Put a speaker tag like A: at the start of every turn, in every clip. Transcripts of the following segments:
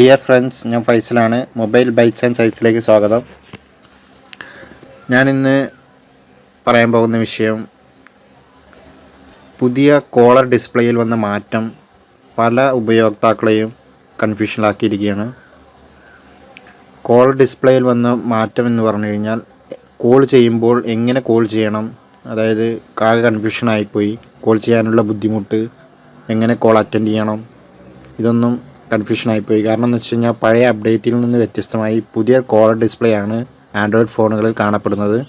A: Dear friends ഞാൻ ഫൈസലാണ്. Mobile bytes and സൈറ്റ്സിലേക്ക് സ്വാഗതം. ഞാനിന്ന് പറയാൻ പോകുന്ന വിഷയം പുതിയ കോളർ ഡിസ്പ്ലേയിൽ വന്ന മാറ്റം പല ഉപയോക്താക്കളെയും കൺഫ്യൂഷനിലാക്കിയിരിക്കുകയാണ്. കോളർ ഡിസ്പ്ലേയിൽ വന്ന മാറ്റം എന്ന് പറഞ്ഞു കഴിഞ്ഞാൽ കോൾ ചെയ്യുമ്പോൾ എങ്ങനെ കോൾ ചെയ്യണം അതായത് ആകെ കൺഫ്യൂഷനായിപ്പോയി. കോൾ ചെയ്യാനുള്ള ബുദ്ധിമുട്ട് എങ്ങനെ കോൾ അറ്റൻഡ് ചെയ്യണം ഇതൊന്നും കൺഫ്യൂഷനായിപ്പോയി കാരണം എന്ന് വെച്ച് കഴിഞ്ഞാൽ പഴയ അപ്ഡേറ്റിൽ നിന്ന് വ്യത്യസ്തമായി പുതിയ കോളർ ഡിസ്പ്ലേ ആണ് ആൻഡ്രോയിഡ് ഫോണുകളിൽ കാണപ്പെടുന്നത്.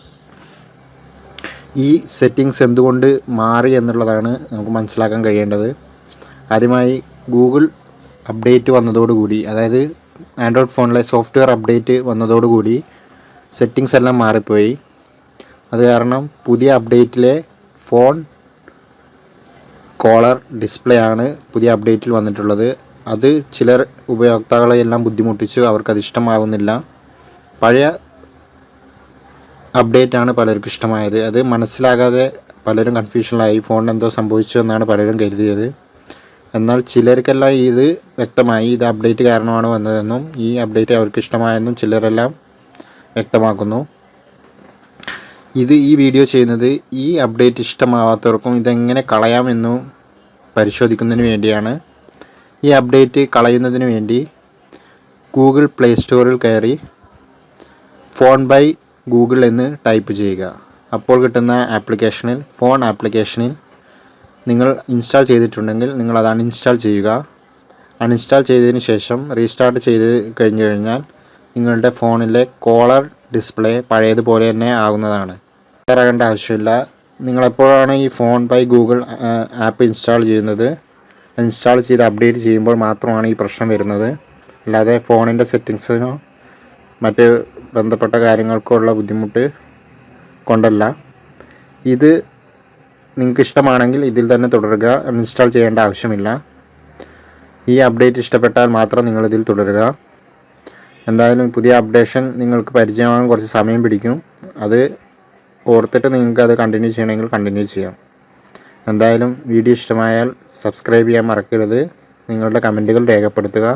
A: ഈ സെറ്റിങ്സ് എന്തുകൊണ്ട് മാറി എന്നുള്ളതാണ് നമുക്ക് മനസ്സിലാക്കാൻ കഴിയേണ്ടത്. ആദ്യമായി ഗൂഗിൾ അപ്ഡേറ്റ് വന്നതോടുകൂടി അതായത് ആൻഡ്രോയിഡ് ഫോണിലെ സോഫ്റ്റ്വെയർ അപ്ഡേറ്റ് വന്നതോടുകൂടി സെറ്റിങ്സ് എല്ലാം മാറിപ്പോയി. അത് കാരണം പുതിയ അപ്ഡേറ്റിലെ ഫോൺ കോളർ ഡിസ്പ്ലേ ആണ് പുതിയ അപ്ഡേറ്റിൽ വന്നിട്ടുള്ളത്. അത് ചിലർ ഉപയോക്താക്കളെ എല്ലാം ബുദ്ധിമുട്ടിച്ചു അവർക്കത് ഇഷ്ടമാകുന്നില്ല പഴയ അപ്ഡേറ്റ് ആണ് പലർക്കും ഇഷ്ടമായത്. അത് മനസ്സിലാകാതെ പലരും കൺഫ്യൂഷനിലായി. ഫോണിന് എന്തോ സംഭവിച്ചു എന്നാണ് പലരും കരുതിയത്. എന്നാൽ ചിലർക്കെല്ലാം ഇത് വ്യക്തമായി ഇത് അപ്ഡേറ്റ് കാരണമാണ് വന്നതെന്നും ഈ അപ്ഡേറ്റ് അവർക്ക് ഇഷ്ടമായെന്നും ചിലരെല്ലാം വ്യക്തമാക്കുന്നു. ഇത് ഈ വീഡിയോ ചെയ്യുന്നത് ഈ അപ്ഡേറ്റ് ഇഷ്ടമാവാത്തവർക്കും ഇതെങ്ങനെ കളയാമെന്നും പരിശോധിക്കുന്നതിന് വേണ്ടിയാണ്. ഈ അപ്ഡേറ്റ് കളയുന്നതിന് വേണ്ടി ഗൂഗിൾ പ്ലേ സ്റ്റോറിൽ കയറി ഫോൺ ബൈ ഗൂഗിൾ എന്ന് ടൈപ്പ് ചെയ്യുക. അപ്പോൾ കിട്ടുന്ന ആപ്ലിക്കേഷനിൽ ഫോൺ ആപ്ലിക്കേഷനിൽ നിങ്ങൾ ഇൻസ്റ്റാൾ ചെയ്തിട്ടുണ്ടെങ്കിൽ നിങ്ങൾ അത് അൺഇൻസ്റ്റാൾ ചെയ്യുക. അൺഇൻസ്റ്റാൾ ചെയ്തതിന് ശേഷം റീസ്റ്റാർട്ട് ചെയ്ത് കഴിഞ്ഞു കഴിഞ്ഞാൽ നിങ്ങളുടെ ഫോണിലെ കോളർ ഡിസ്പ്ലേ പഴയതുപോലെ തന്നെ ആകുന്നതാണ് ഇറങ്ങേണ്ട ആവശ്യമില്ല. നിങ്ങളെപ്പോഴാണ് ഈ phone by Google app install ചെയ്യുന്നത്? ഇൻസ്റ്റാൾ ചെയ്ത് അപ്ഡേറ്റ് ചെയ്യുമ്പോൾ മാത്രമാണ് ഈ പ്രശ്നം വരുന്നത്. അല്ലാതെ ഫോണിന്റെ സെറ്റിങ്സിനോ മറ്റ് ബന്ധപ്പെട്ട കാര്യങ്ങൾക്കോ ഉള്ള ബുദ്ധിമുട്ട് കൊണ്ടല്ല. ഇത് നിങ്ങൾക്ക് ഇഷ്ടമാണെങ്കിൽ ഇതിൽ തന്നെ തുടരുക. ഇൻസ്റ്റാൾ ചെയ്യേണ്ട ആവശ്യമില്ല. ഈ അപ്ഡേറ്റ് ഇഷ്ടപ്പെട്ടാൽ മാത്രം നിങ്ങളിതിൽ തുടരുക. എന്തായാലും പുതിയ അപ്ഡേഷൻ നിങ്ങൾക്ക് പരിചയമാകാൻ കുറച്ച് സമയം പിടിക്കും. അത് ഓർത്തിട്ട് നിങ്ങൾക്ക് അത് കണ്ടിന്യൂ ചെയ്യണമെങ്കിൽ കണ്ടിന്യൂ ചെയ്യാം. എന്തായാലും വീഡിയോ ഇഷ്ടമായാൽ സബ്സ്ക്രൈബ് ചെയ്യാൻ മറക്കരുത്. നിങ്ങളുടെ കമന്റുകൾ രേഖപ്പെടുത്തുക.